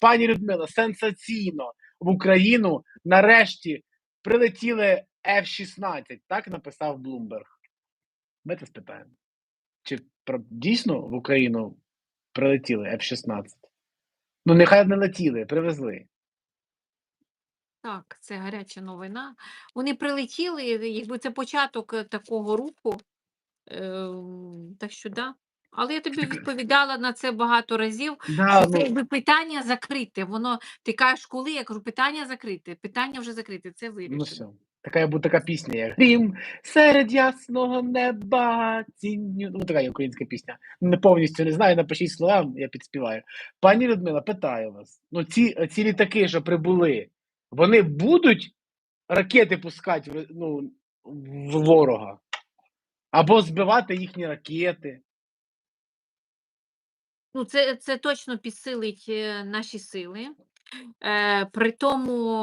Пані Людмила, сенсаційно в Україну нарешті прилетіли F-16, так написав Блумберг. Ми це спитаємо. Чи дійсно в Україну прилетіли F-16? Ну, нехай не летіли, привезли. Так, це гаряча новина. Вони прилетіли, якби це початок е, такого руху. Ем, так що да. Але я тобі відповідала на це багато разів. Да, що ну, якби питання закрите. Воно ти кажеш, коли я кажу, питання закрите, питання вже закрите, це ну все. Така буде така пісня, як Грім серед ясного неба. Тінню. Ну, така є українська пісня. Не повністю не знаю, напишіть слова, я підспіваю. Пані Людмила, питаю вас: ну ці, ці літаки, що прибули, вони будуть ракети пускати ну, в ворога? Або збивати їхні ракети? Ну, це, це точно підсилить е, наші сили. Е, при тому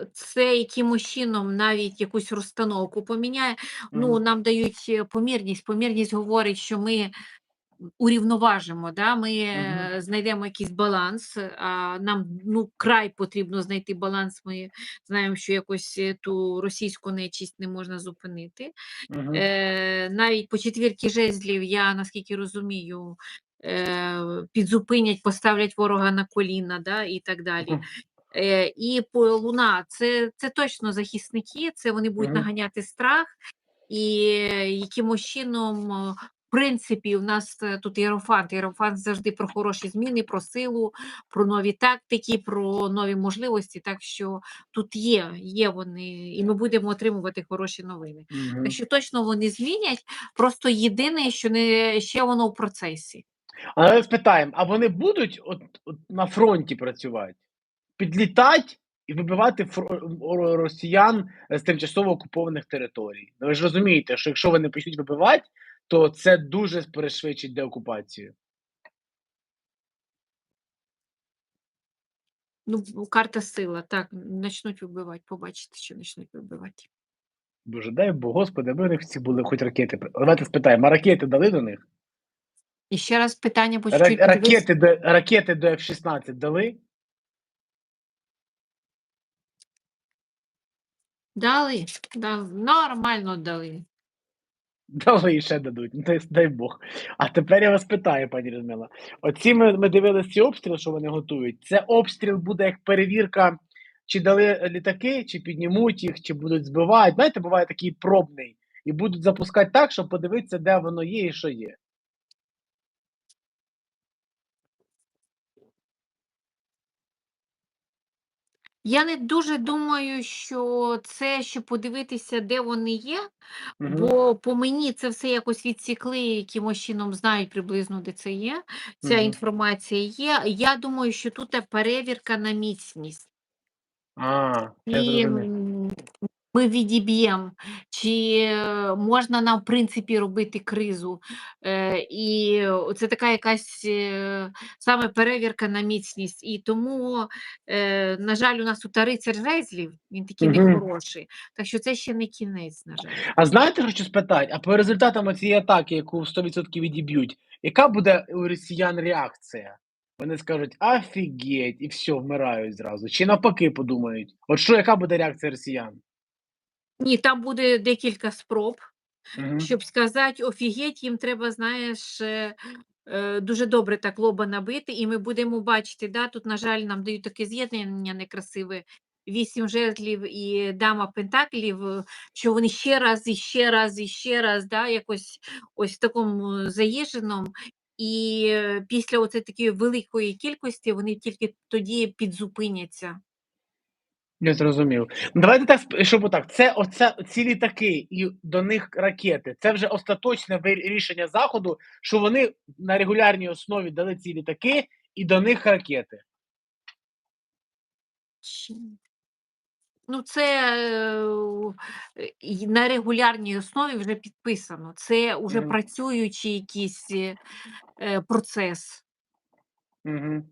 е, це якимось чином навіть якусь розстановку поміняє. Ну, нам дають е, помірність. Помірність говорить, що ми урівноважимо, да? ми е, знайдемо якийсь баланс. А нам ну, край потрібно знайти баланс. Ми знаємо, що якось ту російську нечість не можна зупинити. Мгм. Е, навіть по четвірки жезлів, я наскільки розумію, підзупинять, поставлять ворога на коліна, да, і так далі. Е, і луна це, це точно захисники, це вони будуть наганяти страх, і якимось чином, в принципі, у нас е, тут Єрофант. Єрофант завжди про хороші зміни, про силу, про нові тактики, про нові можливості. Так що тут є, є вони, і ми будемо отримувати хороші новини. Так що точно вони змінять. Просто єдине, що не ще воно в процесі. Але спитаємо, а вони будуть от, от на фронті працювати? Підлітати і вибивати о- росіян з тимчасово окупованих територій. Ну, ви ж розумієте, що якщо вони почнуть вибивати, то це дуже перешвидшить деокупацію. Ну, карта сила. Так, почнуть вибивати, побачите, що почнуть вибивати. Боже, дай Бог, Господи, аби у них всі були хоч ракети. Давайте спитаємо, а ракети дали до них? І ще раз питання по чуть-чуть ракети, до, ракети до F-16 дали? Дали, дали, нормально дали. Дали і ще дадуть, ну, дай, дай Бог. А тепер я вас питаю, пані Людмила. Оці ми, ми дивилися ці обстріли, що вони готують. Це обстріл буде як перевірка, чи дали літаки, чи піднімуть їх, чи будуть збивати. Знаєте, буває такий пробний. І будуть запускати так, щоб подивитися, де воно є і що є. Я не дуже думаю, що це, щоб подивитися, де вони є, угу. бо по мені це все якось відсікли, якимось чином знають приблизно, де це є. Ця угу. інформація є. Я думаю, що тут перевірка на міцність. А, я І ми відіб'ємо, чи можна нам, в принципі, робити кризу. І це така якась е, саме перевірка на міцність. І тому, е, на жаль, у нас тут рицар жезлів, він такий Мгм. нехороший. Так що це ще не кінець, на жаль. А знаєте, хочу спитати, а по результатам цієї атаки, яку 100% відіб'ють, яка буде у росіян реакція? Вони скажуть офігеть, і все, вмирають зразу. Чи навпаки подумають? От що, яка буде реакція росіян? Ні, там буде декілька спроб. Мгм. Щоб сказати офігеть, їм треба, знаєш, е, е, дуже добре так лоба набити, і ми будемо бачити, да, тут, на жаль, нам дають таке з'єднання некрасиве. Вісім жезлів і дама пентаклів, е, що вони ще раз, і ще раз, і ще раз, да, якось ось в такому заїждженому. І е, після оце такої великої кількості вони тільки тоді підзупиняться. Я зрозумів. Ну, Давайте так, щоб отак. Це оце ці літаки і до них ракети. Це вже остаточне рішення заходу, що вони на регулярній основі дали ці літаки і до них ракети. Ну, це е, на регулярній основі вже підписано. Це вже Мгм. працюючий якийсь е, процес. Угу.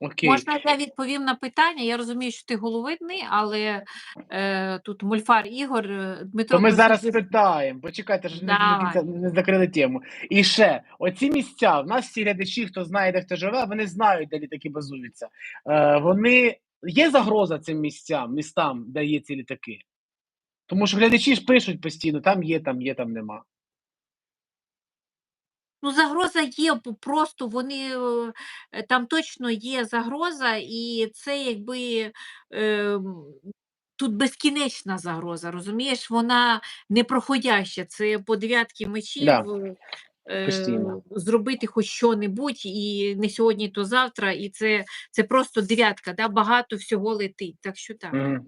Окей. Можна я відповім на питання? Я розумію, що ти головидний, але е, тут мульфар Ігор е, Дмитро. То ми зараз спитаємо. Почекайте, ж не, не закрили тему. І ще оці місця. В нас всі глядачі, хто знає, де хто живе, вони знають, де літаки базуються. Е, вони є загроза цим місцям, містам, де є ці літаки. Тому що глядачі ж пишуть постійно: там є, там є, там нема. Ну, загроза є, бо просто вони е, там точно є загроза, і це якби е, тут безкінечна загроза, розумієш? Вона непроходяща. Це по дев'ятки мечів. Да, е, постійно. Зробити хоч що-небудь, і не сьогодні, то завтра, і це, це просто дев'ятка, да? багато всього летить. Так що так. Мгм.